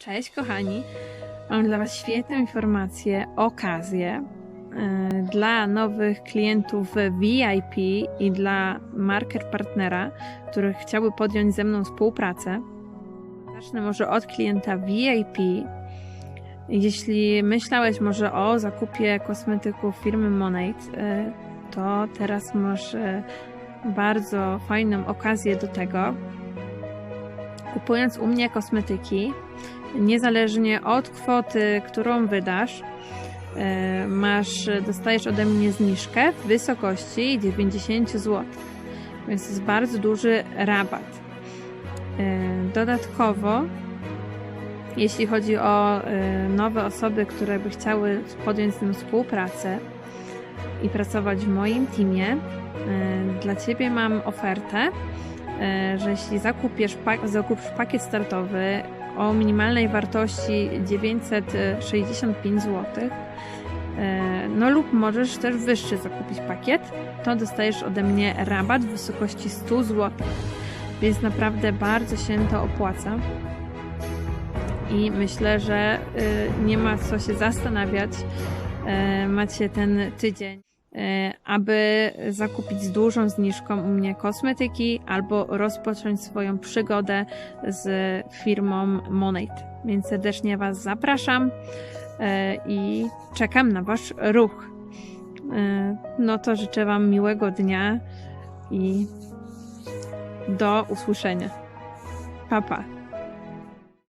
Cześć kochani, mam dla Was świetną informację, okazję e, dla nowych klientów VIP i dla market partnera, których chciałby podjąć ze mną współpracę. Zacznę może od klienta VIP. Jeśli myślałeś może o zakupie kosmetyków firmy Monate, e, to teraz masz e, bardzo fajną okazję do tego. Kupując u mnie kosmetyki, niezależnie od kwoty, którą wydasz, e, masz, dostajesz ode mnie zniżkę w wysokości 90 zł. Więc jest bardzo duży rabat. E, Dodatkowo, jeśli chodzi o e, nowe osoby, które by chciały podjąć z tym współpracę i pracować w moim teamie, dla Ciebie mam ofertę, że jeśli zakupisz, zakupisz pakiet startowy o minimalnej wartości 965 zł, e, no lub możesz też wyższy zakupić pakiet, to dostajesz ode mnie rabat w wysokości 100 zł. Więc naprawdę bardzo się to opłaca. I myślę, że y, nie ma co się zastanawiać. E, Macie ten tydzień e, aby zakupić z dużą zniżką u mnie kosmetyki albo rozpocząć swoją przygodę z firmą Monate. Więc serdecznie Was zapraszam e, i czekam na Wasz ruch. E, No to życzę Wam miłego dnia i do usłyszenia. Pa, pa.